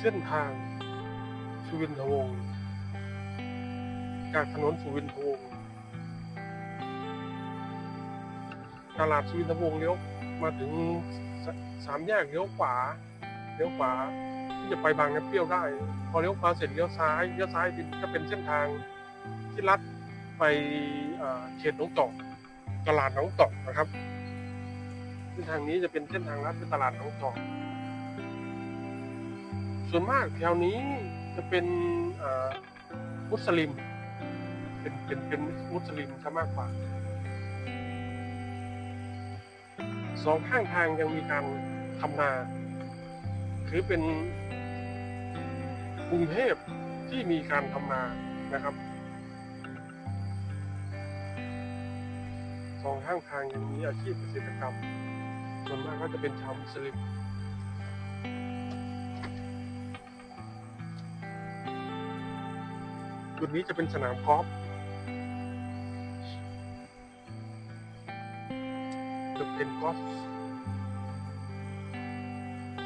เส้นทางสุวินทวงศ์จากถนนสุวินทวงศ์ตลาดสุวินทวงศ์เลี้ยวมาถึงสสามแยกเลี้ยวขวาเลี้ยวขวาที่จะไปบางน้ำเปรี้ยวได้ พอเลี้ยวขวาเสร็จเลี้ยวซ้ายเลี้ยวซ้ายจะเป็นเส้นทางที่ลัดไปเขตหนองจอกตลาดหนองจอกนะครับเส้นทางนี้จะเป็นเส้นทางลัดไปตลาดหนองจอก ส่วนมากแถวนี้จะเป็นมุสลิม เป็นเป็นเป็นมุสลิมซะมากกว่าสองข้างทางยังมีการทำนาถือเป็นกรุงเทพที่มีการทำนานะครับสองข้างทางยังมีอาชีพเกษตรกรรมส่วนมากก็จะเป็นชาวมุสลิม จุดนี้จะเป็นสนามกอล์ฟจะเป็นกอล์ฟ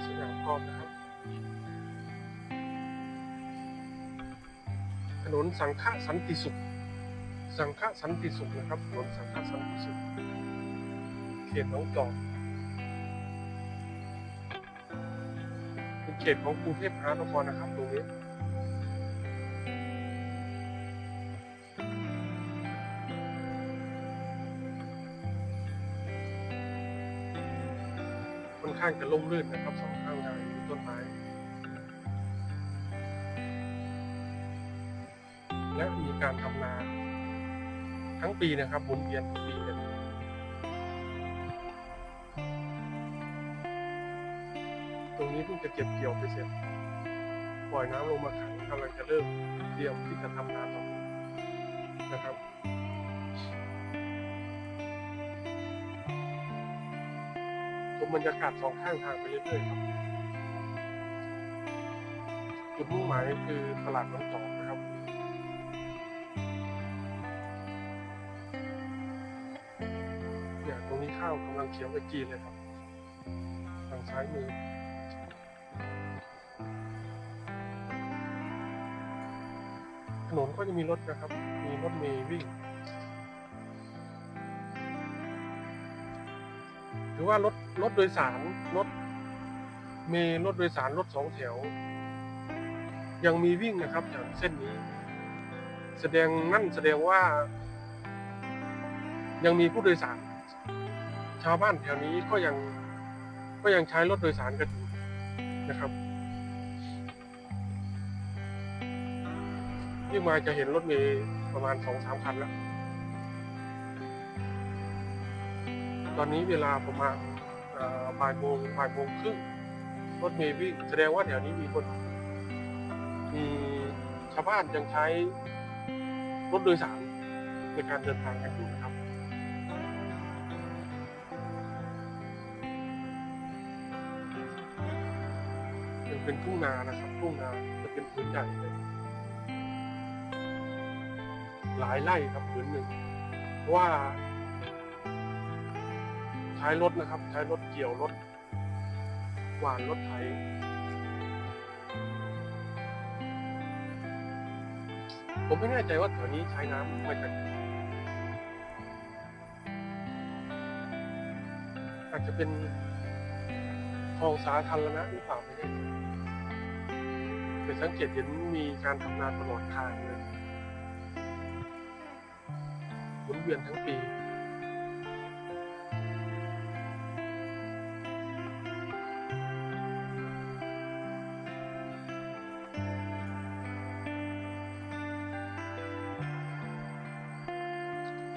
สนามกอล์ฟนะครับ ถนนสังฆสันติสุข สังฆสันติสุขนะครับ ถนนสังฆสันติสุข เขตหนองจอกเป็นเขตของกรุงเทพมหานครนะครับตรงนี้ อนข้างจะร่มรื่นนะครับสองข้างทางมีต้นไม้และมีการทำนาทั้งปีนะครับหมุนเวียนทุกปีเลยตรงนี้เพิ่งจะเก็บเกี่ยวไปเสร็จ ปล่อยน้ำลงมาขังกำลังจะเริ่มเตรียมที่จะทำนาต่อนะครับ บรรยากาศสองข้างทางไปเรื่อยๆครับจุดมุ่งหมายคือตลาดน้องจอกนะครับเนี่ยตรงนี้ข้าวกำลังเขียวกระจีเลยครับทางซ้ายมือถนนก็จะมีรถนะครับ มีรถเมย์วิ่ง รือว่ารถรถโดยสารรถเมล์รถโดยสารรถสองแถว ยังมีวิ่งนะครับแถวเส้นนี้ แสดงนั่นแสดงว่า ยังมีผู้โดยสาร ชาวบ้านแถวนี้ก็ยังก็ยังใช้รถโดยสารกันอยู่นะครับที่มาจะเห็นรถเมล์ประมาณสองสามคันแล้ว อนนี้เวลาประมาณเอ่อบ่ายโมงบ่ายโมงครึ่งรถเมล์วิ่งแสดงว่าแถวนี้มีคนมีชาวบ้านยังใช้รถโดยสารในการเดินทางกันอยู่นะครับยังเป็นทุ่งนานะครับทุ่งนาจะเป็นพื้นใหญ่เลยหลายไร่ครับผืนหนึ่งเพราะว่าใช้รถนะครับ ใช้รถเกี่ยวรถหวานรถไถผมไม่แน่ใจว่าแถวนี้ใช้น้ำมาจากอาจจะเป็นคลองสาธารณะหรือเปล่าไม่แน่ใจแต่สังเกตเห็นมีการทำนาตลอดทางเลยหมุนเวียนทั้งปี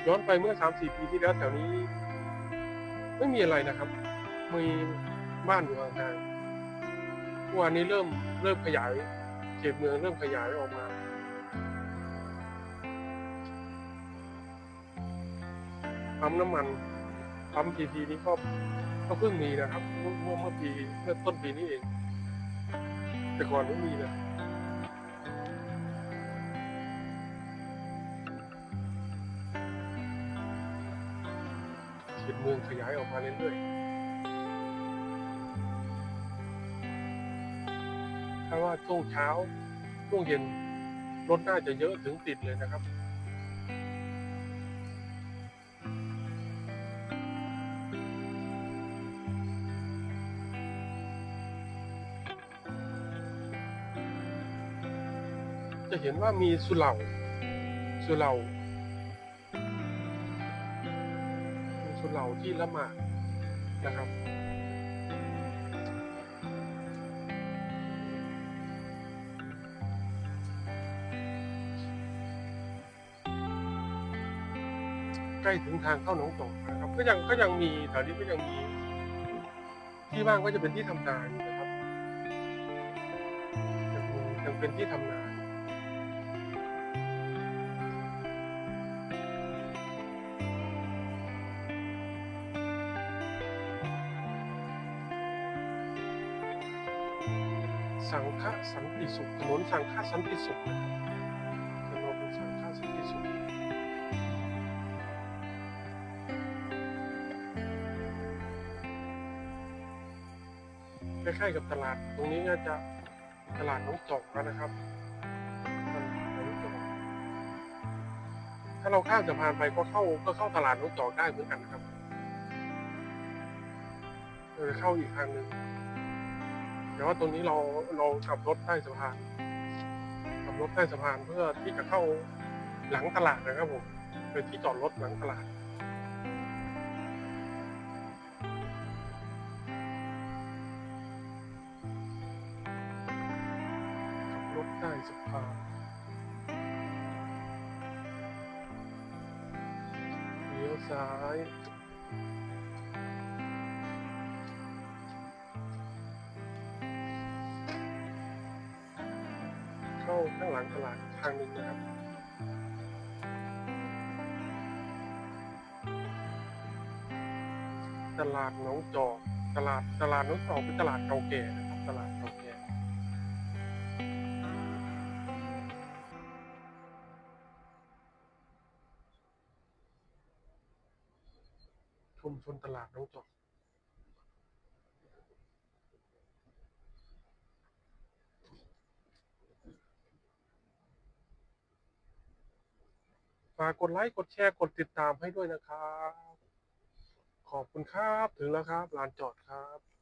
ย้อนไปเมื่อสามสี่ปีที่แล้วแถวนี้ ไม่มีอะไรนะครับ มีบ้านอยู่ห่างๆเมื่อวานนี้เริ่มเริ่มขยายเขตเมืองเริ่มขยายออกมาปั๊มน้ำมันปั๊มพีทีนี้ก็ก็เพิ่งมีนะครับเมื่อเมื่อปีเมื่อต้นปีนี้เอง แต่ก่อนไม่มีเล เขตเมืองขยายออกมาเรื่อยๆถ้าว่าช่วงเช้าช่วงเย็นรถน่าจะเยอะถึงติดเลยนะครับจะเห็นว่ามีสุเหร่าสุเหร่า มีสุเหร่าที่ละหมาดนะครับ ใกล้ถึงทางเข้าหนองจอกนะครับ ก็ยังก็ยังมีแถวนี้ก็ยังมีที่ว่างก็จะเป็นที่ทำนานะครับยังมียังเป็นที่ทำนา สังฆสันติสุขถนนสังฆสันติสุขนะครับถนนสังฆสันติสุขใกล้ๆกับตลาดตรงนี้ก็จะตลาดน้องจอกแล้วนะครับตลาดน้องจอกถ้าเราข้ามสะพานไปก็เข้าก็เข้าตลาดน้องจอกได้เหมือนกันนะครับเราจะเข้าอีกทางหนึ่ง แต่ว่าตรงนี้เราเราขับรถใต้สะพานขับรถใต้สะพานเพื่อที่จะเข้าหลังตลาดนะครับผมเป็นที่จอดรถหลังตลาดขับรถใต้สะพานเลี้ยวซ้าย ข้าข้างหลังตลาดอีกทางหนึ่งนะครับตลาดหนองจอกตลาดตลาดหนองจอกเป็นตลาดเก่าแก่นะครับตลาดเก่าแก่ชุมชนตลาดหนองจอกากกดไลค์กดแชร์กดติดตามให้ด้วยนะครับ ขอบคุณครับ ถึงแล้วครับลานจอดครับ